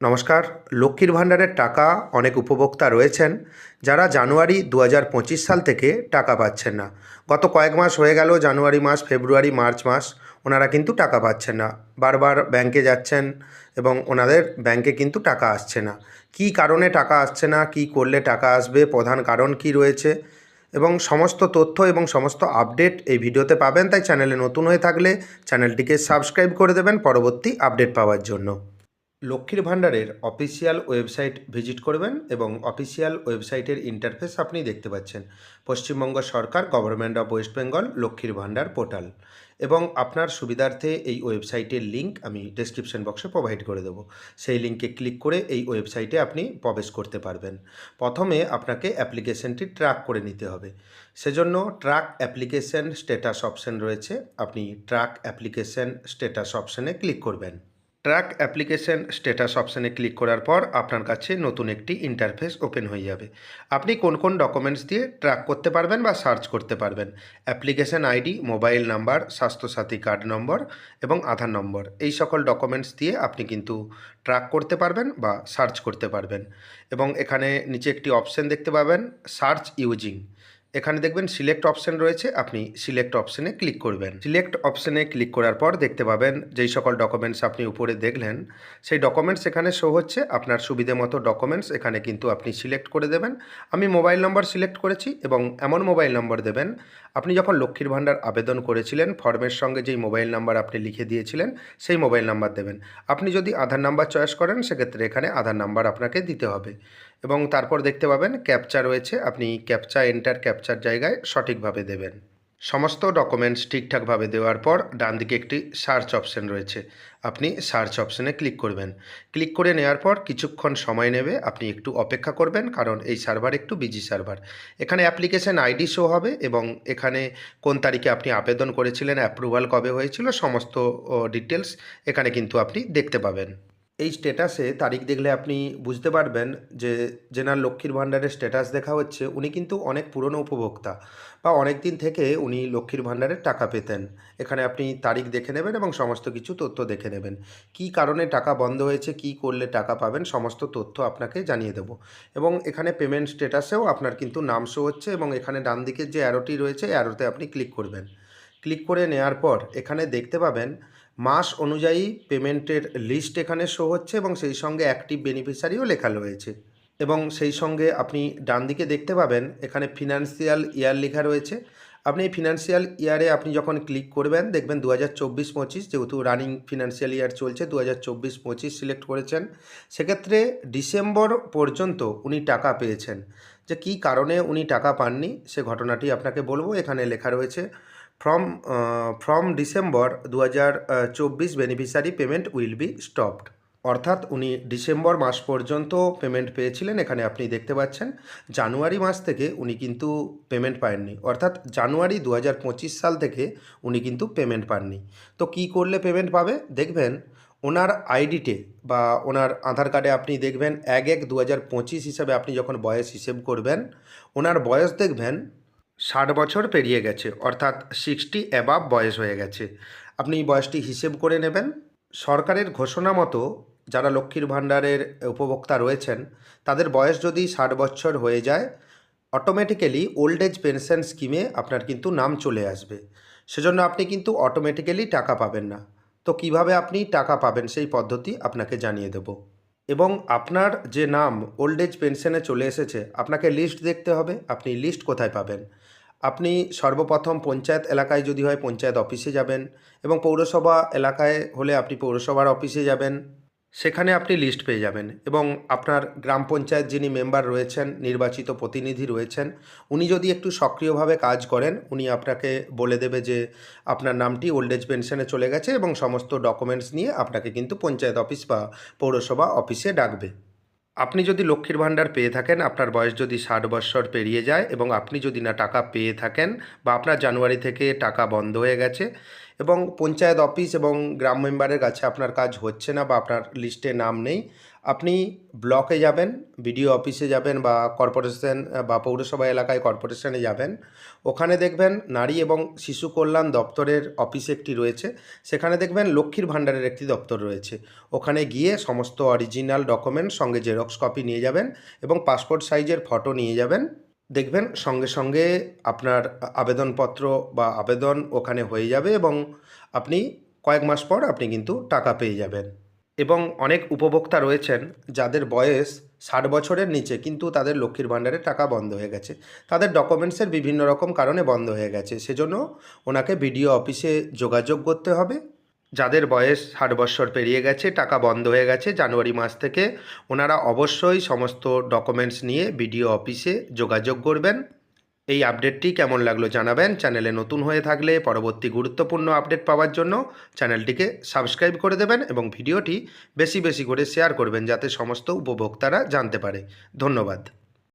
নমস্কার, লক্ষ্মীর ভাণ্ডারের টাকা অনেক উপভোক্তা রয়েছেন যারা জানুয়ারি দু সাল থেকে টাকা পাচ্ছেন না। গত কয়েক মাস হয়ে গেল, জানুয়ারি মাস, ফেব্রুয়ারি, মার্চ মাস, ওনারা কিন্তু টাকা পাচ্ছেন না। বারবার ব্যাংকে যাচ্ছেন এবং ওনাদের ব্যাংকে কিন্তু টাকা আসছে না। কী কারণে টাকা আসছে না, কী করলে টাকা আসবে, প্রধান কারণ কি রয়েছে এবং সমস্ত তথ্য এবং সমস্ত আপডেট এই ভিডিওতে পাবেন। তাই চ্যানেলে নতুন হয়ে থাকলে চ্যানেলটিকে সাবস্ক্রাইব করে দেবেন পরবর্তী আপডেট পাওয়ার জন্য। লক্ষ্মীর ভাণ্ডারের অফিসিয়াল ওয়েবসাইট ভিজিট করবেন এবং অফিসিয়াল ওয়েবসাইটের ইন্টারফেস আপনি দেখতে পাচ্ছেন। পশ্চিমবঙ্গ সরকার government of West Bengal Lakshmir Bhandar portal এবং আপনার সুবিধার্থে এই ওয়েবসাইটের লিংক আমি ডেসক্রিপশন বক্সে প্রোভাইড করে দেবো। সেই লিঙ্কে ক্লিক করে এই ওয়েবসাইটে আপনি প্রবেশ করতে পারবেন। প্রথমে আপনাকে অ্যাপ্লিকেশনটি ট্র্যাক করে নিতে হবে। সেজন্য ট্র্যাক অ্যাপ্লিকেশন স্ট্যাটাস অপশন রয়েছে। আপনি ট্র্যাক অ্যাপ্লিকেশন স্ট্যাটাস অপশনে ক্লিক করবেন। ট্র্যাক অ্যাপ্লিকেশন স্ট্যাটাস অপশানে ক্লিক করার পর আপনার কাছে নতুন একটি ইন্টারফেস ওপেন হয়ে যাবে। আপনি কোন কোন ডকুমেন্টস দিয়ে ট্র্যাক করতে পারবেন বা সার্চ করতে পারবেন? Application ID mobile number Swasthyasathi card number এবং আধার নম্বর এই সকল ডকুমেন্টস দিয়ে আপনি কিন্তু ট্র্যাক করতে পারবেন বা সার্চ করতে পারবেন। এবং এখানে নিচে একটি অপশন দেখতে পাবেন সার্চ ইউজিং এখানে দেখবেন সিলেক্ট অপশন রয়েছে, আপনি সিলেক্ট অপশনে ক্লিক করবেন। সিলেক্ট অপশনে ক্লিক করার পর দেখতে পাবেন যেই সকল ডকুমেন্টস আপনি উপরে দেখলেন, সেই ডকুমেন্টস এখানে শো হচ্ছে। আপনার সুবিধে মতো ডকুমেন্টস এখানে কিন্তু আপনি সিলেক্ট করে দেবেন। আমি মোবাইল নম্বর সিলেক্ট করেছি এবং এমন মোবাইল নম্বর দেবেন, আপনি যখন লক্ষ্মীর ভাণ্ডার আবেদন করেছিলেন ফর্মের সঙ্গে যেই মোবাইল নাম্বার আপনি লিখে দিয়েছিলেন, সেই মোবাইল নাম্বার দেবেন। আপনি যদি আধার নাম্বার চয়েস করেন, সেক্ষেত্রে এখানে আধার নাম্বার আপনাকে দিতে হবে। এবং তারপর দেখতে পাবেন ক্যাপচা রয়েছে। আপনি ক্যাপচা এন্টার ক্যাপচার জায়গায় সঠিকভাবে দেবেন। সমস্ত ডকুমেন্টস ঠিকঠাকভাবে দেওয়ার পর ডান দিকে একটি সার্চ অপশন রয়েছে। আপনি সার্চ অপশনে ক্লিক করবেন। ক্লিক করে নেওয়ার পর কিছুক্ষণ সময় নেবে। আপনি একটু অপেক্ষা করবেন, কারণ এই সার্ভার একটু বিজি সার্ভার এখানে অ্যাপ্লিকেশন আইডি শো হবে এবং এখানে কোন তারিখে আপনি আবেদন করেছিলেন অ্যাপ্রুভাল কবে হয়েছিল, সমস্ত ডিটেলস এখানে কিন্তু আপনি দেখতে পাবেন। এই স্ট্যাটাসে তারিখ দেখলে আপনি বুঝতে পারবেন যে জেনার লক্ষ্মীর ভাণ্ডারের স্ট্যাটাস দেখা হচ্ছে, উনি কিন্তু অনেক পুরনো উপভোক্তা বা অনেক দিন থেকে উনি লক্ষ্মীর ভাণ্ডারের টাকা পেতেন। এখানে আপনি তারিখ দেখে নেবেন এবং সমস্ত কিছু তথ্য দেখে নেবেন। কী কারণে টাকা বন্ধ হয়েছে, কী করলে টাকা পাবেন, সমস্ত তথ্য আপনাকে জানিয়ে দেবো। এবং এখানে পেমেন্ট স্ট্যাটাসেও আপনার কিন্তু নাম শো হচ্ছে এবং এখানে ডান দিকের যে অ্যারোটি রয়েছে অ্যারোতে আপনি ক্লিক করবেন। ক্লিক করে নেওয়ার পর এখানে দেখতে পাবেন মাস অনুযায়ী পেমেন্টের লিস্ট এখানে শো হচ্ছে এবং সেই সঙ্গে অ্যাক্টিভ বেনিফিশিয়ারিও লেখা রয়েছে। এবং সেই সঙ্গে আপনি ডান দিকে দেখতে পাবেন, এখানে ফিনান্সিয়াল ইয়ার লেখা রয়েছে। আপনি এই ফিনান্সিয়াল ইয়ারে আপনি যখন ক্লিক করবেন, দেখবেন দু হাজার চব্বিশ পঁচিশ যেহেতু রানিং ফিনান্সিয়াল ইয়ার চলছে দু হাজার চব্বিশ পঁচিশ সিলেক্ট করেছেন। সেক্ষেত্রে ডিসেম্বর পর্যন্ত উনি টাকা পেয়েছেন। যে কী কারণে উনি টাকা পাননি, সে ঘটনাটি আপনাকে বলব। এখানে লেখা রয়েছে ফ্রম ফ্রম ডিসেম্বর দু হাজার চব্বিশ beneficiary payment will be stopped অর্থাৎ উনি ডিসেম্বর মাস পর্যন্ত পেমেন্ট পেয়েছিলেন, এখানে আপনি দেখতে পাচ্ছেন। জানুয়ারি মাস থেকে উনি কিন্তু পেমেন্ট পাননি। অর্থাৎ জানুয়ারি দু হাজার পঁচিশ সাল থেকে উনি কিন্তু পেমেন্ট পাননি। তো কি করলে পেমেন্ট পাবে? দেখবেন ওনার আইডিতে বা ওনার আধার কার্ডে আপনি দেখবেন এক এক দু হাজার পঁচিশ হিসাবে আপনি যখন বয়স হিসেব করবেন, ওনার বয়স দেখবেন ষাট বছর পেরিয়ে গেছে, অর্থাৎ সিক্সটি অ্যাবাভ বয়স হয়ে গেছে। আপনি বয়সটি হিসেব করে নেবেন। সরকারের ঘোষণা মতো যারা লক্ষ্মীর ভাণ্ডারের উপভোক্তা রয়েছেন, তাদের বয়স যদি ষাট বছর হয়ে যায় অটোমেটিক্যালি ওল্ড এজ পেনশন স্কিমে আপনার কিন্তু নাম চলে আসবে। সেজন্য আপনি কিন্তু অটোমেটিক্যালি টাকা পাবেন না। তো কীভাবে আপনি টাকা পাবেন সেই পদ্ধতি আপনাকে জানিয়ে দেব। এবং আপনার যে নাম ওল্ড এজ পেনশনে চলে এসেছে, আপনাকে লিস্ট দেখতে হবে, আপনি লিস্ট কোথায় পাবেন? আপনি সর্বপ্রথম পঞ্চায়েত এলাকায় যদি হয় পঞ্চায়েত অফিসে যাবেন এবং পৌরসভা এলাকায় হলে আপনি পৌরসভার অফিসে যাবেন। সেখানে আপনি লিস্ট পেয়ে যাবেন এবং আপনার গ্রাম পঞ্চায়েত যিনি মেম্বার রয়েছেন, নির্বাচিত প্রতিনিধি রয়েছেন, উনি যদি একটু সক্রিয়ভাবে কাজ করেন, উনি আপনাকে বলে দেবে যে আপনার নামটি ওল্ড এজ পেনশনে চলে গেছে এবং সমস্ত ডকুমেন্টস নিয়ে আপনাকে কিন্তু পঞ্চায়েত অফিস বা পৌরসভা অফিসে ডাকবে। আপনি যদি লক্ষ্মীর ভাণ্ডার পেয়ে থাকেন, আপনার বয়স যদি ষাট বৎসর পেরিয়ে যায় এবং আপনি যদি না টাকা পেয়ে থাকেন বা আপনার জানুয়ারি থেকে টাকা বন্ধ হয়ে গেছে এবং পঞ্চায়েত অফিস এবং গ্রাম মেম্বারের কাছে আপনার কাজ হচ্ছে না বা আপনার লিস্টে নাম নেই, আপনি ব্লকে যাবেন, বিডিও অফিসে যাবেন বা কর্পোরেশন বা পৌরসভা এলাকায় কর্পোরেশনে যাবেন। ওখানে দেখবেন নারী এবং শিশু কল্যাণ দপ্তরের অফিস একটি রয়েছে, সেখানে দেখবেন লক্ষ্মীর ভাণ্ডারের একটি দপ্তর রয়েছে। ওখানে গিয়ে সমস্ত অরিজিনাল ডকুমেন্ট সঙ্গে জেরক্স কপি নিয়ে যাবেন এবং পাসপোর্ট সাইজের ফটো নিয়ে যাবেন। দেখবেন সঙ্গে সঙ্গে আপনার আবেদনপত্র বা আবেদন ওখানে হয়ে যাবে এবং আপনি কয়েক মাস পর আপনি কিন্তু টাকা পেয়ে যাবেন। এবং অনেক উপভোক্তা রয়েছেন যাদের বয়স ষাট বছরের নিচে কিন্তু তাদের লক্ষ্মীর ভাণ্ডারের টাকা বন্ধ হয়ে গেছে। তাদের ডকুমেন্টসের বিভিন্ন রকম কারণে বন্ধ হয়ে গেছে। সেজন্য ওনাকে বিডিও অফিসে যোগাযোগ করতে হবে। যাদের বয়স ষাট বছর পেরিয়ে গেছে, টাকা বন্ধ হয়ে গেছে, জানুয়ারি মাস থেকে ওনারা অবশ্যই সমস্ত ডকুমেন্টস নিয়ে বিডিও অফিসে যোগাযোগ করবেন। এই আপডেটটি কেমন লাগল জানাবেন। চ্যানেলে নতুন হয়ে থাকলে পরবর্তী গুরুত্বপূর্ণ আপডেট পাওয়ার জন্য চ্যানেলটিকে সাবস্ক্রাইব করে দেবেন এবং ভিডিওটি বেশি বেশি করে শেয়ার করবেন, যাতে সমস্ত উপভোক্তারা জানতে পারে। ধন্যবাদ।